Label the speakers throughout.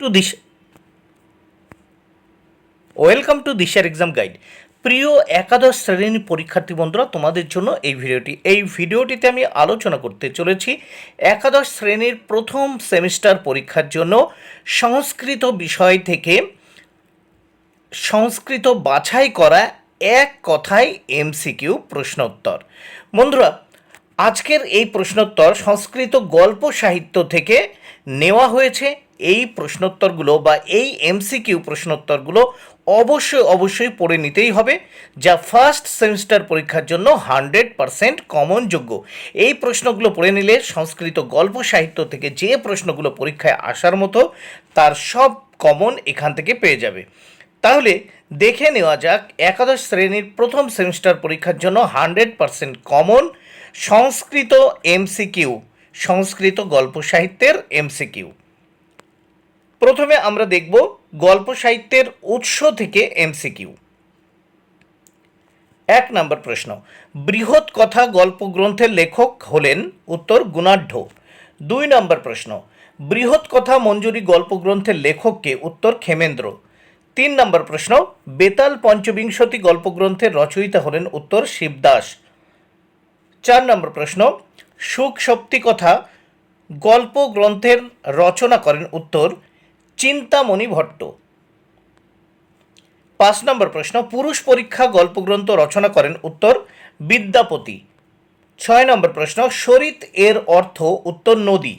Speaker 1: Two দিশ welcome to দিশার exam guide প্রিয় একাদশ শ্রেণির পরীক্ষার্থী বন্ধুরা, তোমাদের জন্য এই ভিডিওটি। এই ভিডিওটিতে আমি আলোচনা করতে চলেছি একাদশ শ্রেণির প্রথম সেমিস্টার পরীক্ষার জন্য সংস্কৃত বিষয় থেকে সংস্কৃত বাছাই করা এক কথায় এমসিকিউ প্রশ্নোত্তর। বন্ধুরা, আজকের এই প্রশ্নোত্তর সংস্কৃত গল্প সাহিত্য থেকে নেওয়া হয়েছে। এই প্রশ্নোত্তরগুলো বা এই এমসিকিউ প্রশ্নোত্তরগুলো অবশ্যই অবশ্যই পড়ে নিতেই হবে, যা ফার্স্ট সেমিস্টার পরীক্ষার জন্য হান্ড্রেড পারসেন্ট কমন যোগ্য। এই প্রশ্নগুলো পড়ে নিলে সংস্কৃত গল্প সাহিত্য থেকে যে প্রশ্নগুলো পরীক্ষায় আসার মতো, তার সব কমন এখান থেকে পেয়ে যাবে। তাহলে দেখে নেওয়া যাক, একাদশ শ্রেণির প্রথম সেমিস্টার পরীক্ষার জন্য hundred percent common Sanskrit MCQ, Sanskrit গল্প সাহিত্যের এমসিকিউ। প্রথমে আমরা দেখব গল্প সাহিত্যের উৎস থেকে এমসিকিউ। এক নম্বর প্রশ্ন, বৃহৎ কথা গল্প গ্রন্থের লেখক হলেন উত্তর গুণাঢ্য। দুই নম্বর প্রশ্ন, বৃহৎ কথা মঞ্জুরি গল্প গ্রন্থের লেখককে উত্তর ক্ষেমেন্দ্র। তিন নম্বর প্রশ্ন, বেতাল পঞ্চবিংশতি গল্পগ্রন্থের রচয়িতা হলেন উত্তর শিবদাস। চার নম্বর প্রশ্ন সুখ সপ্তি কথা গল্প গ্রন্থের রচনা করেন উত্তর চিন্তামণি ভট্ট। পাঁচ নম্বর প্রশ্ন, পুরুষ পরীক্ষা গল্পগ্রন্থ রচনা করেন উত্তর বিদ্যাপতি। ছয় নম্বর প্রশ্ন, শরিত এর অর্থ উত্তর নদী।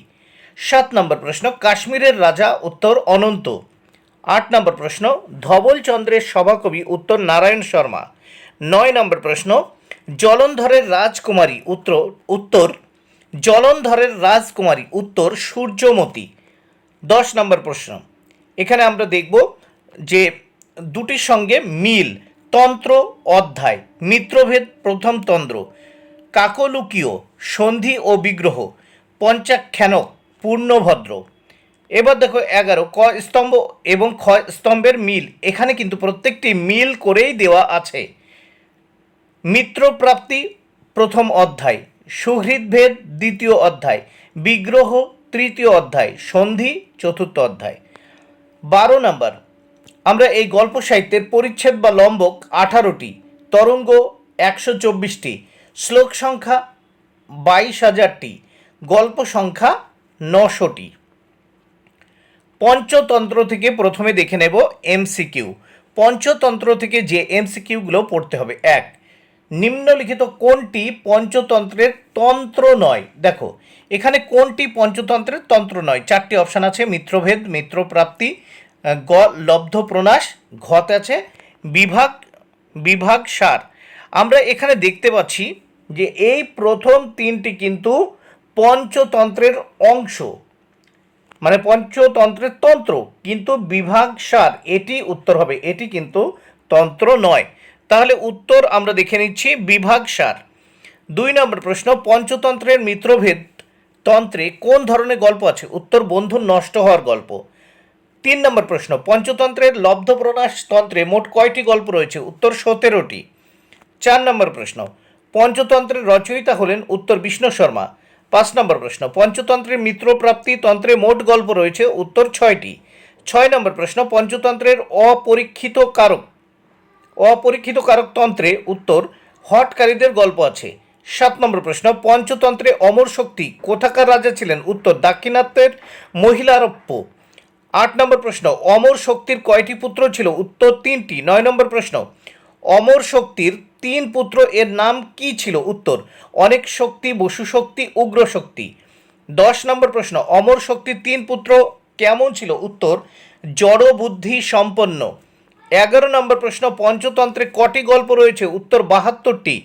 Speaker 1: সাত নম্বর প্রশ্ন, কাশ্মীরের রাজা উত্তর অনন্ত। আট নম্বর প্রশ্ন, ধবলচন্দ্রের সভাকবি উত্তর নারায়ণ শর্মা। নয় নম্বর প্রশ্ন, জলন্ধরের রাজকুমারী উত্তর উত্তর, জলন্ধরের রাজকুমারী উত্তর সূর্যমতী। দশ নম্বর প্রশ্ন। এখানে আমরা দেখব যে দুটির সঙ্গে মিল, তন্ত্র, অধ্যায়, মিত্রভেদ, প্রথম তন্ত্র, কাকলুকীয়, সন্ধি ও বিগ্রহ, পঞ্চাখ্যানক, পূর্ণভদ্র। এবার দেখো এগারো, ক স্তম্ভ এবং খ স্তম্ভের মিল, এখানে কিন্তু প্রত্যেকটি মিল করেই দেওয়া আছে। মিত্রপ্রাপ্তি, প্রথম অধ্যায়, সুহৃদভেদ, দ্বিতীয় অধ্যায়, বিগ্রহ তৃতীয় অধ্যায়, সন্ধি, চতুর্থ অধ্যায়। বারো নম্বর, আমরা এই গল্প সাহিত্যের পরিচ্ছেদ বা লম্বক আঠারোটি, তরঙ্গ একশো চব্বিশটি, শ্লোক সংখ্যা বাইশ হাজারটি, গল্প সংখ্যা নশোটি। পঞ্চতন্ত্র থেকে প্রথমে দেখে নেব এমসিকিউ। পঞ্চতন্ত্র থেকে যে এমসিকিউগুলো পড়তে হবে, এক নিম্নলিখিত কোনটি পঞ্চতন্ত্রের তন্ত্র নয়? দেখো, এখানে কোনটি পঞ্চতন্ত্রের তন্ত্র নয়? চারটি অপশান আছে, মিত্রভেদ, মিত্রপ্রাপ্তি গ লব্ধ প্রনাশ ঘত আছে, বিভাগ বিভাগ সার। আমরা এখানে দেখতে পাচ্ছি যে এই প্রথম তিনটি কিন্তু পঞ্চতন্ত্রের অংশ মানে পঞ্চতন্ত্রের তন্ত্র, কিন্তু বিভাগ সার, এটি উত্তর হবে, এটি কিন্তু তন্ত্র নয়। তাহলে উত্তর আমরা দেখে নিচ্ছি বিভাগ সার। দুই নম্বর প্রশ্ন, পঞ্চতন্ত্রের মিত্রভেদ তন্ত্রে কোন ধরনের গল্প আছে? উত্তর বন্ধু নষ্ট হওয়ার গল্প। তিন নম্বর প্রশ্ন, পঞ্চতন্ত্রের লব্ধপ্রনাশ তন্ত্রে মোট কয়টি গল্প রয়েছে? উত্তর, সতেরোটি। চার নম্বর প্রশ্ন, পঞ্চতন্ত্রের রচয়িতা হলেন উত্তর বিষ্ণু শর্মা। পাঁচ নম্বর প্রশ্ন, পঞ্চতন্ত্রের মিত্রপ্রাপ্তি তন্ত্রে মোট গল্প রয়েছে? উত্তর, ছয়টি। ছয় নম্বর প্রশ্ন, পঞ্চতন্ত্রের অপরীক্ষিত কারক অপরীক্ষিত কারক তন্ত্রে উত্তর, হটকারীদের গল্প আছে। সাত নম্বর প্রশ্ন, পঞ্চতন্ত্রে অমর শক্তি কোথাকার রাজা ছিলেন? উত্তর, দাক্ষিণাত্যের মহিলারপ্য আট নম্বর প্রশ্ন, অমর শক্তির কয়টি পুত্র ছিল? উত্তর, তিনটি। নয় নম্বর প্রশ্ন, অমর শক্তির তিন পুত্র এর নাম কি ছিল? উত্তর, অনেক শক্তি, বসু শক্তি, উগ্র শক্তি। দশ নম্বর প্রশ্ন, অমর শক্তির তিন পুত্র কেমন ছিল? উত্তর জড় বুদ্ধি সম্পন্ন। এগারো নম্বর প্রশ্ন, পঞ্চতন্ত্রে কটি গল্প রয়েছে? উত্তর বাহাত্তরটি।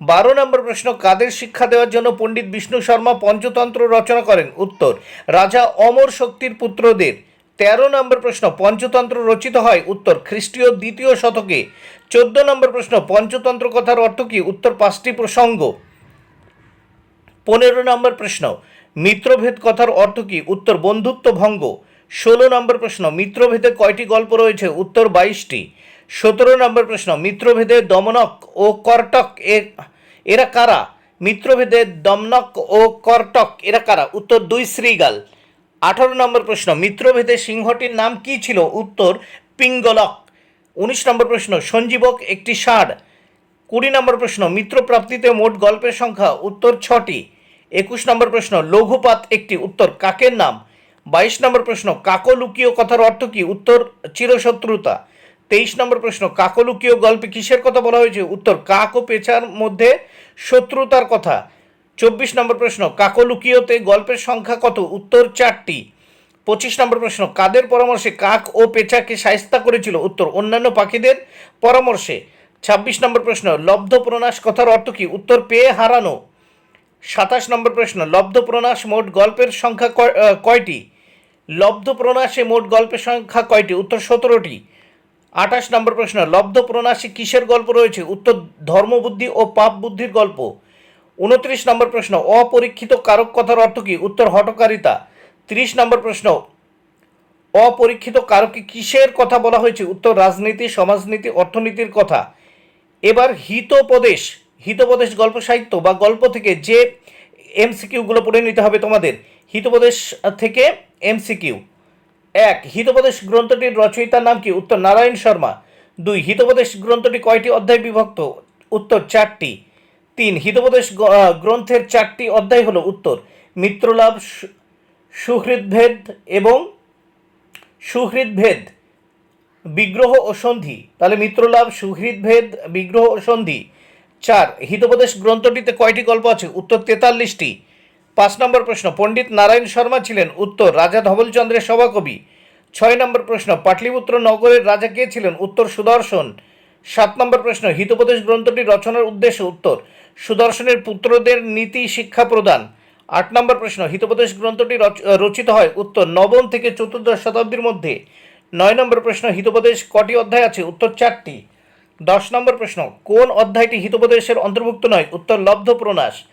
Speaker 1: বারো নম্বর প্রশ্ন, কাদের শিক্ষা দেওয়ার জন্য পণ্ডিত বিষ্ণু শর্মা পঞ্চতন্ত্র রচনা করেন? উত্তর, রাজা অমর শক্তির পুত্রদের। তেরো নম্বর প্রশ্ন, পঞ্চতন্ত্র রচিত হয়? উত্তর, খ্রিস্টীয় দ্বিতীয় শতকে। চোদ্দ নম্বর প্রশ্ন, পঞ্চতন্ত্র কথার অর্থ কী? উত্তর, পাঁচটি প্রসঙ্গ। পনেরো নম্বর প্রশ্ন, মিত্রভেদ কথার অর্থ কী? উত্তর বন্ধুত্ব ভঙ্গ ষোলো নম্বর প্রশ্ন, মিত্রভেদে কয়টি গল্প রয়েছে? উত্তর বাইশটি। সতেরো নম্বর প্রশ্ন, মিত্রভেদে দমনক ও কর্টক এরা কারা? মিত্রভেদে দমনক ও কর্টক এরা কারা? উত্তর দুই শ্রীগাল। আঠারো নম্বর প্রশ্ন, মিত্রভেদে সিংহটির নাম কি ছিল? উত্তর, পিঙ্গলক। উনিশ নম্বর প্রশ্ন, সঞ্জীবক একটি ষাঁড়। কুড়ি নম্বর প্রশ্ন, মিত্রপ্রাপ্তিতে মোট গল্পের সংখ্যা, উত্তর ছটি। একুশ নম্বর প্রশ্ন, লঘুপাত একটি, উত্তর কাকের নাম? বাইশ নম্বর প্রশ্ন, কাকলুকীয় কথার অর্থ কী? উত্তর, চিরশত্রুতা। তেইশ নম্বর প্রশ্ন, কাকলুকীয় গল্পে কিসের কথা বলা হয়েছে? উত্তর, কাক ও পেঁচার মধ্যে শত্রুতার কথা। চব্বিশ নম্বর প্রশ্ন, কাকলুকীয়তে গল্পের সংখ্যা কত? উত্তর, চারটি। পঁচিশ নম্বর প্রশ্ন, কাদের পরামর্শে কাক ও পেঁচাকে সায়স্তা করেছিল? উত্তর, অন্যান্য পাখিদের পরামর্শে। ছাব্বিশ নম্বর প্রশ্ন লব্ধ প্রনাশ কথার অর্থ কী? উত্তর, পেয়ে হারানো। সাতাশ নম্বর প্রশ্ন লব্ধ প্রনাশ মোট গল্পের সংখ্যা কয়- কয়টি? লব্ধ প্রনাশে মোট গল্পের সংখ্যা কয়টি? উত্তর সতেরোটি। আঠাশ নম্বর প্রশ্ন, লব্ধ প্রনাশে কিসের গল্প রয়েছে? উত্তর, ধর্মবুদ্ধি ও পাপ বুদ্ধির গল্প। উনত্রিশ নম্বর প্রশ্ন, অপরীক্ষিত কারক কথার অর্থ কী? উত্তর, হটকারিতা। ত্রিশ নম্বর প্রশ্ন, অপরীক্ষিত কারকে কিসের কথা বলা হয়েছে? উত্তর, রাজনীতি, সমাজনীতি, অর্থনীতির কথা। এবার হিতোপদেশ হিতোপদেশ গল্প সাহিত্য বা গল্প থেকে যে এমসিকিউগুলো পড়ে নিতে হবে তোমাদের, হিতোপদেশ থেকে এমসিকিউ এক, হিতোপদেশ গ্রন্থটির রচয়িতার নাম কি? উত্তর, নারায়ণ শর্মা। দুই, হিতোপদেশ গ্রন্থটি কয়টি অধ্যায় বিভক্ত? উত্তর, চারটি। তিন, হিতোপদেশ গ্রন্থের চারটি অধ্যায় হলো উত্তর, মিত্রলাভ সুহৃদভেদ এবং সুহৃদভেদ, বিগ্রহ ও সন্ধি। তাহলে মিত্রলাভ, সুহৃদভেদ, বিগ্রহ ও সন্ধি। চার, হিতোপদেশ গ্রন্থটিতে কয়টি গল্প আছে? উত্তর তেতাল্লিশটি। পাঁচ নম্বর প্রশ্ন, পণ্ডিত নারায়ণ শর্মা ছিলেন উত্তর, রাজা ধবলচন্দ্রের সভাকবি। ছয় নম্বর প্রশ্ন, পাটলিপুত্র নগরের রাজা কে ছিলেন উত্তর, সুদর্শন। সাত নম্বর প্রশ্ন, হিতোপদেশ গ্রন্থটি রচনার উদ্দেশ্য উত্তর, সুদর্শনের পুত্রদের নীতি শিক্ষা প্রদান। আট নম্বর প্রশ্ন, হিতোপদেশ গ্রন্থটি রচ- রচিত হয় উত্তর নবম থেকে চতুর্দশ শতাব্দীর মধ্যে। নয় নম্বর প্রশ্ন, হিতোপদেশ কটি অধ্যায় আছে? উত্তর চারটি। দশ নম্বর প্রশ্ন, কোন অধ্যায়টি হিতোপদেশের অন্তর্ভুক্ত নয়? উত্তর লব্ধ প্রনাশ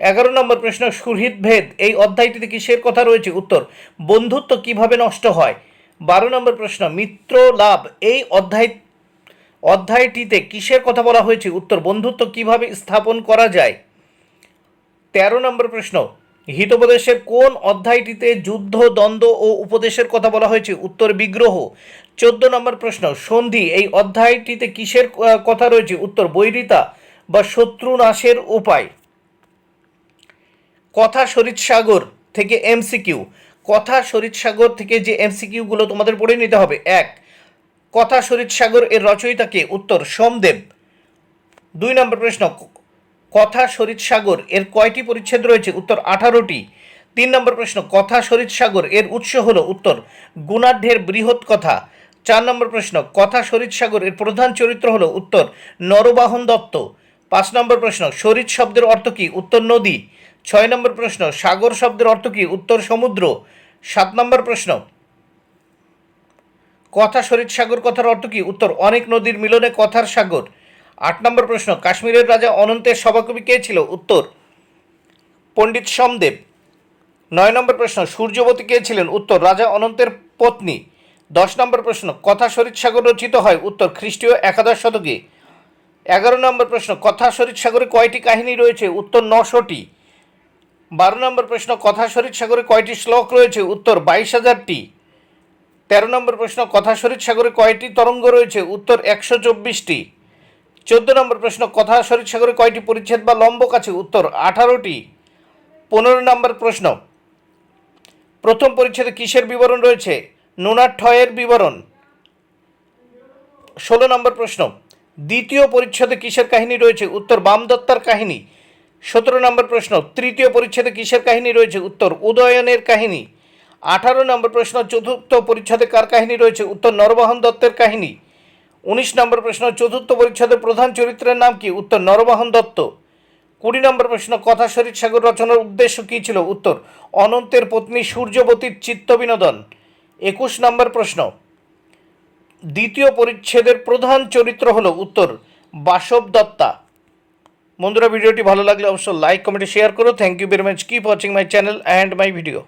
Speaker 1: এগারো নম্বর প্রশ্ন সুহৃদ ভেদ, এই অধ্যায়টিতে কিসের কথা রয়েছে? উত্তর, বন্ধুত্ব কীভাবে নষ্ট হয়? বারো নম্বর প্রশ্ন, মিত্র লাভ, এই অধ্যায়, অধ্যায়টিতে কিসের কথা বলা হয়েছে? উত্তর, বন্ধুত্ব কীভাবে স্থাপন করা যায়? তেরো নম্বর প্রশ্ন, হিতোপদেশের কোন অধ্যায়টিতে যুদ্ধ, দ্বন্দ্ব ও উপদেশের কথা বলা হয়েছে? উত্তর, বিগ্রহ। চোদ্দ নম্বর প্রশ্ন, সন্ধি, এই অধ্যায়টিতে কিসের কথা রয়েছে? উত্তর, বৈরিতা বা শত্রু নাশের উপায়। কথা শরীর সাগর থেকে এমসিকিউ কথা শরীর সাগর থেকে যে এমসিকিউগুলো তোমাদের পড়ে নিতে হবে, এক, কথা শরীর সাগর এর রচয়িতাকে উত্তর সোমদেব। দুই নম্বর প্রশ্ন, কথা শরীর সাগর এর কয়টি পরিচ্ছেদ রয়েছে? উত্তর আঠারোটি। তিন নম্বর প্রশ্ন, কথা শরীর সাগর এর উৎস হলো উত্তর গুণাঢ্যের বৃহৎ কথা। চার নম্বর প্রশ্ন, কথা শরীর সাগর এর প্রধান চরিত্র হলো উত্তর নরবাহন দত্ত। পাঁচ নম্বর প্রশ্ন, শরীর শব্দের অর্থ কী? উত্তর নদী। ছয় নম্বর প্রশ্ন, সাগর শব্দের অর্থ কী? উত্তর সমুদ্র। সাত নম্বর প্রশ্ন, কথা শরীর সাগর কথার অর্থ কী? উত্তর, অনেক নদীর মিলনে কথার সাগর। আট নম্বর প্রশ্ন, কাশ্মীরের রাজা অনন্তের সভাকবি কে ছিল? উত্তর, পণ্ডিত সমদেব। নয় নম্বর প্রশ্ন, সূর্যবতী কে ছিলেন? উত্তর, রাজা অনন্তের পত্নী। দশ নম্বর প্রশ্ন, কথা শরীর সাগর রচিত হয়? উত্তর, খ্রিস্টীয় একাদশ শতকে। এগারো নম্বর প্রশ্ন, কথা শরীর সাগরে কয়টি কাহিনী রয়েছে? উত্তর, নশোটি। বারো নম্বর প্রশ্ন, কথা শরীর সাগরে কয়টি শ্লোক রয়েছে? উত্তর, বাইশ হাজারটি। তেরো নম্বর প্রশ্ন, কথা শরীর সাগরে কয়টি তরঙ্গ রয়েছে? উত্তর, একশো চব্বিশটি। চোদ্দ নম্বর প্রশ্ন, কথা শরীর সাগরে কয়টি পরিচ্ছেদ বা লম্বক আছে? উত্তর, আঠারোটি। পনেরো নম্বর প্রশ্ন, প্রথম পরিচ্ছেদে কিসের বিবরণ রয়েছে? নুনাঠয়ের বিবরণ। ষোলো নম্বর প্রশ্ন, দ্বিতীয় পরিচ্ছেদে কিসের কাহিনী রয়েছে? উত্তর, বামদত্তার কাহিনী। সতেরো নম্বর প্রশ্ন, তৃতীয় পরিচ্ছেদে কিসের কাহিনী রয়েছে? উত্তর, উদয়নের কাহিনী। আঠারো নম্বর প্রশ্ন, চতুর্থ পরিচ্ছদে কার কাহিনী রয়েছে? উত্তর নরবাহন দত্তের কাহিনী। উনিশ নম্বর প্রশ্ন, চতুর্থ পরিচ্ছেদের প্রধান চরিত্রের নাম কি? উত্তর নরবাহন দত্ত। কুড়ি নম্বর প্রশ্ন, কথা শরীর সাগর রচনার উদ্দেশ্য কী ছিল? উত্তর, অনন্তের পত্নী সূর্যবতীর চিত্ত বিনোদন। একুশ নম্বর প্রশ্ন, দ্বিতীয় পরিচ্ছেদের প্রধান চরিত্র হল, উত্তর, বাসব দত্তা। বন্ধুরা, ভিডিওটি ভালো লাগলে অবশ্যই লাইক কমেন্ট শেয়ার করো। Thank you very much keep watching my channel and my video